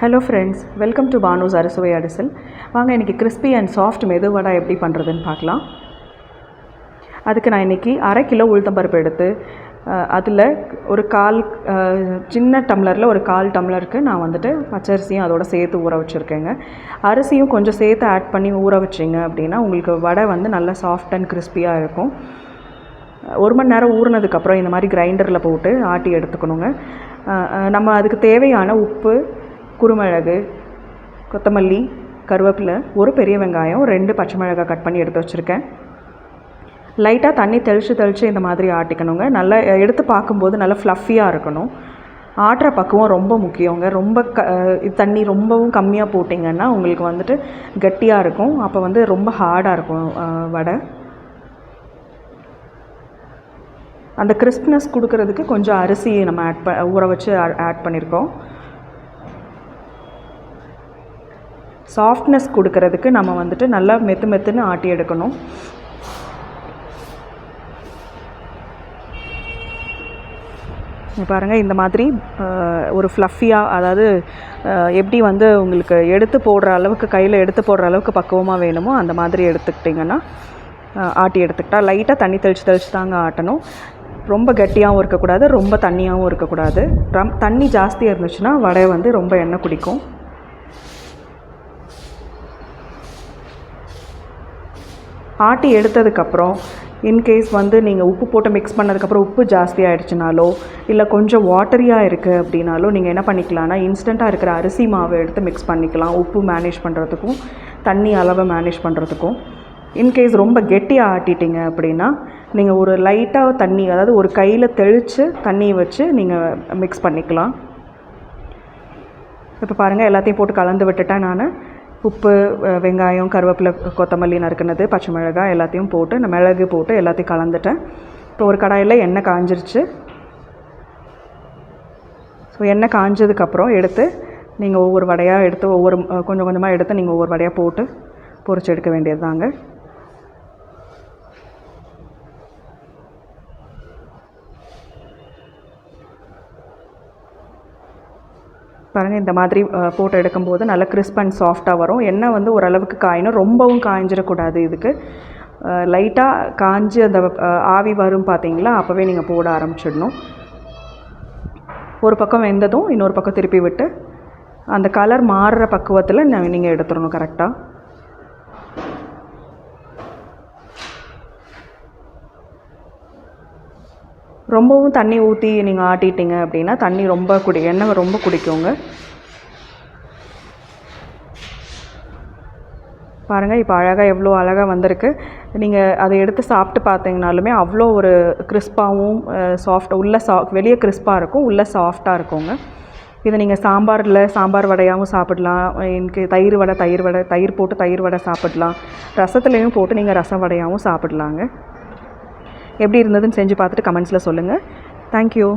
Hello friends welcome to Bhanu's Arusuvai Adisal வாங்க இன்றைக்கி crispy and soft medu vada எப்படி பண்ணுறதுன்னு பார்க்கலாம். அதுக்கு நான் இன்றைக்கி அரை கிலோ உளுத்தம்பருப்பு எடுத்து அதில் ஒரு கால் சின்ன டம்ளரில் ஒரு கால் டம்ளருக்கு நான் வந்துட்டு பச்சரிசியும் அதோட சேர்த்து ஊற வச்சுருக்கேங்க. அரிசியும் கொஞ்சம் சேர்த்து ஆட் பண்ணி ஊற வச்சிங்க அப்படின்னா உங்களுக்கு வடை வந்து நல்லா சாஃப்ட் அண்ட் கிறிஸ்பியாக இருக்கும். ஒரு மணி நேரம் ஊறினதுக்கப்புறம் இந்த மாதிரி கிரைண்டரில் போட்டு ஆட்டி எடுத்துக்கணுங்க. நம்ம அதுக்கு தேவையான உப்பு குருமிளகு கொத்தமல்லி கருவேப்பிலை ஒரு பெரிய வெங்காயம் ரெண்டு பச்சை மிளகாய் கட் பண்ணி எடுத்து வச்சுருக்கேன். லைட்டாக தண்ணி தெளித்து தெளித்து இந்த மாதிரி ஆட்டிக்கணுங்க. நல்லா எடுத்து பார்க்கும்போது நல்லா ஃப்ளஃபியாக இருக்கணும். ஆட்டுற பக்குவம் ரொம்ப முக்கியங்க. ரொம்ப க தண்ணி ரொம்பவும் கம்மியாக போட்டிங்கன்னா உங்களுக்கு வந்துட்டு கட்டியாக இருக்கும். அப்போ வந்து ரொம்ப ஹார்டாக இருக்கும் வடை. அந்த கிறிஸ்ப்னஸ் கொடுக்கறதுக்கு கொஞ்சம் அரிசி நம்ம ஆட் ப ஊற வச்சு ஆட் பண்ணியிருக்கோம் சாஃப்ட்னஸ் கொடுக்கறதுக்கு நம்ம வந்துட்டு நல்லா மெத்து மெத்துன்னு ஆட்டி எடுக்கணும். பாருங்கள் பாருங்க இந்த மாதிரி ஒரு ஃப்ளஃபியாக அதாவது எப்படி வந்து உங்களுக்கு எடுத்து போடுற அளவுக்கு கையில் எடுத்து போடுற அளவுக்கு பக்குவமாக வேணுமோ அந்த மாதிரி எடுத்துக்கிட்டிங்கன்னா ஆட்டி எடுத்துக்கிட்டால் லைட்டாக தண்ணி தெளித்து தெளித்து தாங்க ஆட்டணும். ரொம்ப கட்டியாகவும் இருக்கக்கூடாது ரொம்ப தண்ணியாகவும் இருக்கக்கூடாது. ரம் தண்ணி ஜாஸ்தியாக இருந்துச்சுன்னா வடை வந்து ரொம்ப எண்ணெய் குடிக்கும். ஆட்டி எடுத்ததுக்கப்புறம் இன்கேஸ் வந்து நீங்கள் உப்பு போட்டு மிக்ஸ் பண்ணதுக்கப்புறம் உப்பு ஜாஸ்தி ஆகிடுச்சினாலோ இல்லை கொஞ்சம் வாட்டரியாக இருக்குது அப்படின்னாலோ நீங்கள் என்ன பண்ணிக்கலாம்னா இன்ஸ்டண்ட்டாக இருக்கிற அரிசி மாவை எடுத்து மிக்ஸ் பண்ணிக்கலாம். உப்பு மேனேஜ் பண்ணுறதுக்கும் தண்ணி அளவை மேனேஜ் பண்ணுறதுக்கும் இன்கேஸ் ரொம்ப கெட்டியாக ஆட்டிட்டீங்க அப்படின்னா நீங்கள் ஒரு லைட்டாக தண்ணி அதாவது ஒரு கையில் தெளித்து தண்ணியை வச்சு நீங்கள் மிக்ஸ் பண்ணிக்கலாம். இப்போ பாருங்கள் எல்லாத்தையும் போட்டு கலந்து விட்டுட்டேன் நான். உப்பு வெங்காயம் கருவேப்பிலை கொத்தமல்லி நறுக்குனது பச்சை மிளகாய் எல்லாத்தையும் போட்டு நான் மிளகு போட்டு எல்லாத்தையும் கலந்துட்டேன். இப்போ ஒரு கடாயில் எண்ணெய் காஞ்சிருச்சு. ஸோ எண்ணெய் காஞ்சதுக்கப்புறம் எடுத்து நீங்கள் ஒவ்வொரு வடையாக எடுத்து ஒவ்வொரு கொஞ்சம் கொஞ்சமாக எடுத்து நீங்கள் ஒவ்வொரு வடையாக போட்டு பொறிச்சு எடுக்க வேண்டியது தாங்க பாருங்கள் இந்த மாதிரி ஃபோட்டோ போட்டு எடுக்கும்போது நல்லா கிறிஸ்ப் அண்ட் சாஃப்டாக வரும். எண்ணெய் வந்து ஓரளவுக்கு காயணும். ரொம்பவும் காய்ஞ்சிடக்கூடாது இதுக்கு. லைட்டாக காஞ்சி அந்த ஆவி வரும் பார்த்தீங்களா? அப்போவே நீங்கள் போட ஆரம்பிச்சிடணும். ஒரு பக்கம் வெந்ததும் இன்னொரு பக்கம் திருப்பி விட்டு அந்த கலர் மாறுற பக்குவத்தில் நீங்கள் எடுத்துடணும் கரெக்டாக ரொம்பவும் தண்ணி ஊற்றி நீங்கள் ஆட்டிட்டீங்க அப்படின்னா தண்ணி ரொம்ப குடி எண்ணெய் ரொம்ப குடிக்குங்க. பாருங்கள் இப்போ அழகாக எவ்வளோ அழகாக வந்திருக்கு. நீங்கள் அதை எடுத்து சாப்பிட்டு பார்த்தீங்கனாலுமே அவ்வளோ ஒரு கிறிஸ்பாகவும் சாஃப்ட் உள்ளே சா வெளியே கிறிஸ்பாக இருக்கும் உள்ளே சாஃப்டாக இருக்குங்க. இதை நீங்கள் சாம்பாரில் சாம்பார் வடையாகவும் சாப்பிடலாம். எனக்கு தயிர் வடை தயிர் வடை தயிர் போட்டு தயிர் வடை சாப்பிடலாம். ரசத்துலேயும் போட்டு நீங்கள் ரச வடையாகவும் சாப்பிடலாங்க. எப்படி இருந்ததுன்னு செஞ்சு பார்த்துட்டு கமெண்ட்ஸில் சொல்லுங்கள் தேங்க்யூ